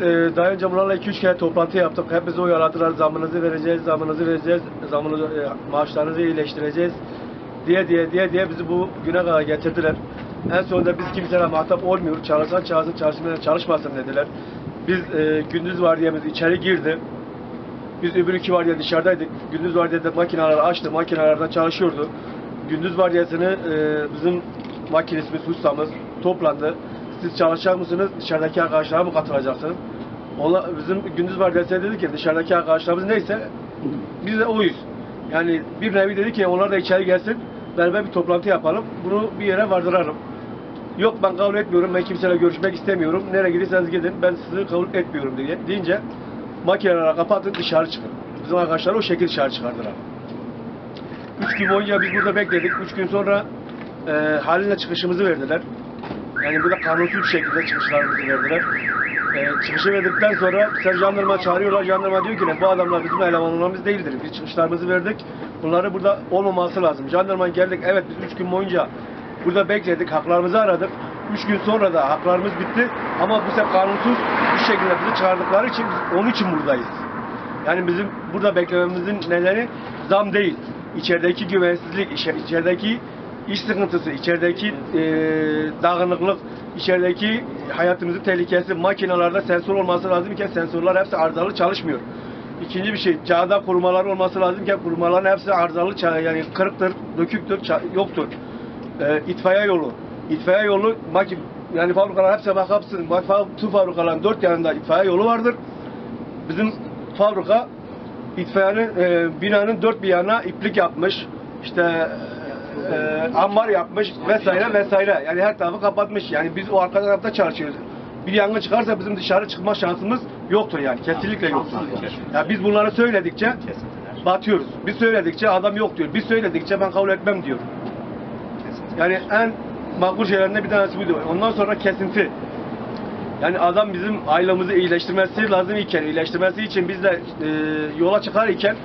E, daha önce bunlarla 2-3 kere toplantı yaptık. Hep bize uyarladılar. Zamınızı vereceğiz, zamınızı vereceğiz, zamınızı, e, maaşlarınızı iyileştireceğiz diye diye diye diye bizi bu güne kadar getirdiler. En sonunda biz kimseyle muhatap olmuyoruz. Çalışan çalışsın, çalışmayan çalışmasın dediler. Biz e, gündüz vardiyamız içeri girdi. Biz öbür iki vardiya dışarıdaydık. Gündüz vardiyada makineleri açtı. Makinelerden çalışıyordu. Gündüz vardiyasını e, bizim makinesimiz, ustamız toplandı. Siz çalışacak mısınız? Dışarıdaki arkadaşlara mı katılacaksınız? Onlar, bizim gündüz vardiyasına dedi ki dışarıdaki arkadaşlarımız neyse biz de oyuz. Yani bir nevi dedi ki onlar da içeri gelsin. Beraber bir toplantı yapalım. Bunu bir yere vardıralım. Yok ben kabul etmiyorum. Ben kimseyle görüşmek istemiyorum. Nereye giderseniz gidin. Ben sizi kabul etmiyorum diye deyince makineleri kapatın dışarı çıkın. Bizim arkadaşlar o şekilde dışarı çıkardılar. Üç gün boyunca biz burada bekledik. Üç gün sonra e, haline çıkışımızı verdiler. Yani burada kanunsuz bir şekilde çıkışlarımızı verdiler. E, çıkışı verdikten sonra sen jandarma çağırıyorlar. Jandarma diyor ki ne bu adamlar bizim elemanlarımız değildir. Biz çıkışlarımızı verdik. Bunları burada olmaması lazım. Jandarma geldik. Evet biz üç gün boyunca burada bekledik. Haklarımızı aradık. Üç gün sonra da haklarımız bitti. Ama bu sefer kanunsuz bir şekilde bizi çıkardıkları için biz onun için buradayız. Yani bizim burada beklememizin nedeni zam değil. İçerideki güvensizlik, içe- içerideki iş sıkıntısı, içerideki e, dağınıklık, içerideki hayatımızın tehlikesi, makinalarda sensör olması lazımken sensörler hepsi arızalı çalışmıyor. İkinci bir şey, cağda kurumalar olması lazımken kurumaların hepsi arızalı, yani kırıktır, döküktür, yoktur. E, itfaiye yolu, itfaiye yolu, maki, yani fabrikalar hepsi bak, fa- tüm fabrikaların dört yanında itfaiye yolu vardır. Bizim fabrika itfaiyenin e, binanın dört bir yanına iplik yapmış. işte e, ambar yapmış vesaire vesaire. Yani her tarafı kapatmış. Yani biz o arka tarafta çalışıyoruz. Bir yangın çıkarsa bizim dışarı çıkma şansımız yoktur yani. Kesinlikle yoktur. Ya biz bunları söyledikçe batıyoruz. Biz söyledikçe adam yok diyor. Biz söyledikçe ben kabul etmem diyor. Yani en makul şeylerinden bir tanesi buydu. Ondan sonra kesinti. Yani adam bizim ailemizi iyileştirmesi lazım iken, iyileştirmesi için biz de e, yola çıkar iken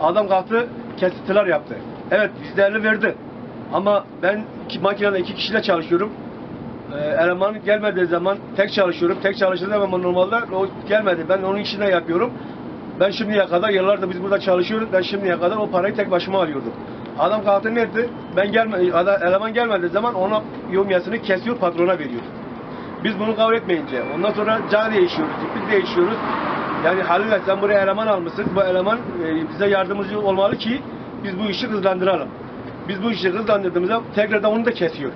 adam kalktı kesintiler yaptı. Evet bizlerini verdi. Ama ben iki, makinede iki kişiyle çalışıyorum. E, eleman gelmediği zaman tek çalışıyorum. Tek çalıştığı zaman normalde o gelmedi. Ben onun işini yapıyorum. Ben şimdiye kadar yıllardır biz burada çalışıyoruz. Ben şimdiye kadar o parayı tek başıma alıyordum. Adam kalktı ne etti? Ben gelme, ada- eleman gelmediği zaman ona yomyasını kesiyor, patrona veriyor. Biz bunu kabul etmeyince ondan sonra can değişiyoruz, iplik değişiyoruz. Yani Halil sen buraya eleman almışsın. Bu eleman e, bize yardımcı olmalı ki biz bu işi hızlandıralım. Biz bu işi hızlandırdığımızda tekrardan onu da kesiyor.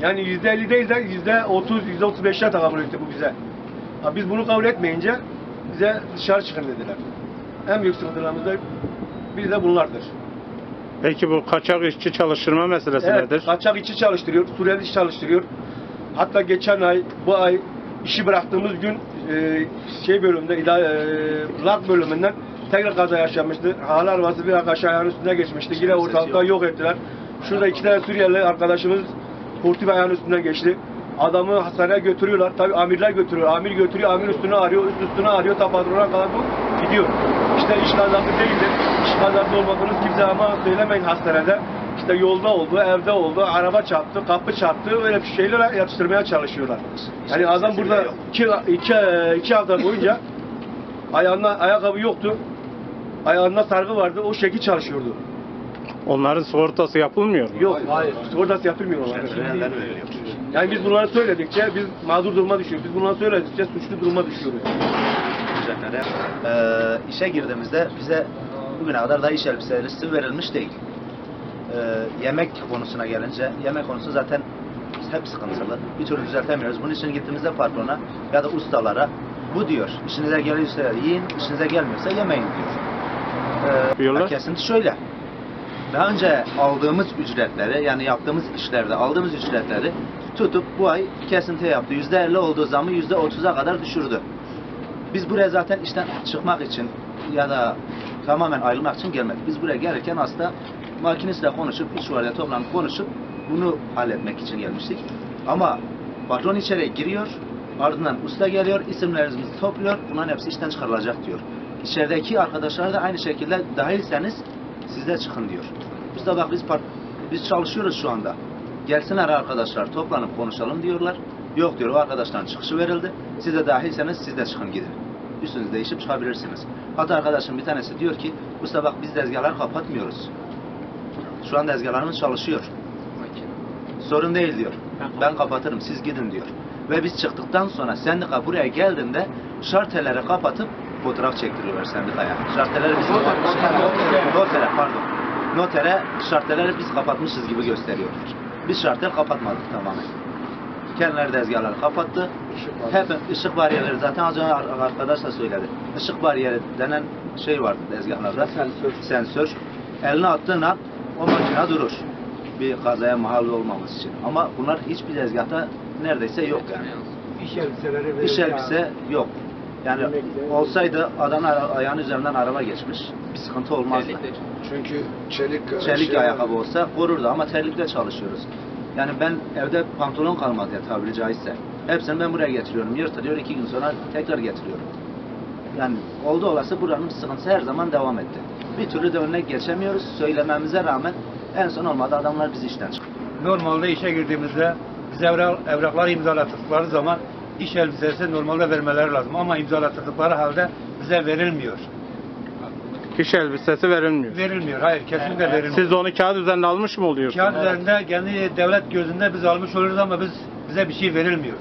Yani yüzde elli değil de yüzde otuz, yüzde otuz beşler takabül etti bu bize. Ha, biz bunu kabul etmeyince bize dışarı çıkın dediler. En büyük sıkıntılarımızda biri de bunlardır. Peki bu kaçak işçi çalıştırma meselesi Evet, nedir? kaçak işçi çalıştırıyor, Suriyeli işçi çalıştırıyor. Hatta geçen ay, bu ay işi bıraktığımız gün e, şey bölümünde, e, lak bölümünden tekrar kaza yaşanmıştı. Hala arabası bir arkadaş ayağının üstüne geçmişti. Yine ortalıkta yok ettiler. Şurada iki tane Suriyeli arkadaşımız kurtu ayağının üstünden geçti. Adamı hastaneye götürüyorlar. Tabi amirler götürüyor. Amir götürüyor, amir üstüne arıyor, üst üstüne arıyor. Ta patrona kadar bu gidiyor. İşte iş kazası değildir. İş kazası olmadığınız kimse ama söylemeyin hastanede. İşte yolda oldu, evde oldu, araba çarptı, kapı çarptı, öyle bir şeyler yatıştırmaya çalışıyorlar. Yani adam burada iki, iki, iki hafta boyunca ayağında ayakkabı yoktu. Ayağında sargı vardı, o şekil çalışıyordu. Onların sigortası yapılmıyor mu? Yok, hayır. Sigortası yapılmıyor onlar. Yani biz bunları söyledikçe biz mağdur duruma düşüyoruz. Biz bunları söyledikçe suçlu duruma düşüyoruz. ücretlere e, işe girdiğimizde bize bugüne kadar da iş elbisesi verilmiş değil. E, yemek konusuna gelince yemek konusu zaten hep sıkıntılı. Bir türlü düzeltemiyoruz. Bunun için gittiğimizde patrona ya da ustalara bu diyor. İşinize geliyorsa yiyin, işinize gelmiyorsa yemeyin diyor. E. Kesinti şöyle. Daha önce aldığımız ücretleri yani yaptığımız işlerde aldığımız ücretleri tutup bu ay kesinti yaptı. Yüzde elli olduğu zamı yüzde otuza kadar düşürdü. Biz buraya zaten işten çıkmak için ya da tamamen ayrılmak için gelmedik. Biz buraya gelirken aslında makinistle konuşup, iş varya toplanıp konuşup bunu halletmek için gelmiştik. Ama patron içeriye giriyor, ardından usta geliyor, isimlerimizi topluyor, bunların hepsi işten çıkarılacak diyor. İçerideki arkadaşlar da aynı şekilde dahilseniz siz de çıkın diyor. Biz de bak biz, biz çalışıyoruz şu anda. Gelsinler arkadaşlar toplanıp konuşalım diyorlar. Yok diyor o arkadaşların çıkışı verildi. Siz de dahilseniz siz de çıkın gidin. Üstünüzü değişip çıkabilirsiniz. Hatta arkadaşım bir tanesi diyor ki usta bak biz tezgahları kapatmıyoruz. Şu an tezgahlarımız çalışıyor. Sorun değil diyor. Ben kapatırım siz gidin diyor. Ve biz çıktıktan sonra sendika buraya geldiğinde şarteleri kapatıp fotoğraf çektiriyorlar sendikaya. Şarteleri biz kapatmışız. Notere pardon. Notere şarteleri biz kapatmışız gibi gösteriyorlar. Biz şartel kapatmadık tamamen. Kendileri tezgahları kapattı. Hep ışık bariyerleri zaten az önce ar- arkadaş da söyledi. Işık bariyeri denen şey vardı tezgahlarda. Sensör. Sensör. Eline attığın an o makine durur. Bir kazaya mahal olmaması için. Ama bunlar hiçbir tezgahta neredeyse yok yani. İş elbiseleri İş elbise yok. Yani olsaydı adamın ayağının üzerinden araba geçmiş. Bir sıkıntı olmazdı. Çünkü çelik Çelik şey- ayakkabı olsa korurdu ama terlikle çalışıyoruz. Yani ben evde pantolon kalmadı ya tabiri caizse. Hepsini ben buraya getiriyorum. Yırtılıyor iki gün sonra tekrar getiriyorum. Yani oldu olası buranın sıkıntısı her zaman devam etti. Bir türlü de önüne geçemiyoruz. Söylememize rağmen en son olmadı adamlar bizi işten çıktı. Normalde işe girdiğimizde biz evrak, evrakları imzalattıkları zaman iş elbisesi normalde vermeleri lazım ama imzalattıkları halde bize verilmiyor. İş elbisesi verilmiyor. Verilmiyor. Hayır kesinlikle verilmiyor. Siz onu kağıt üzerinde almış mı oluyorsunuz? Kağıt üzerinde kendi devlet gözünde biz almış oluruz ama biz bize bir şey verilmiyor.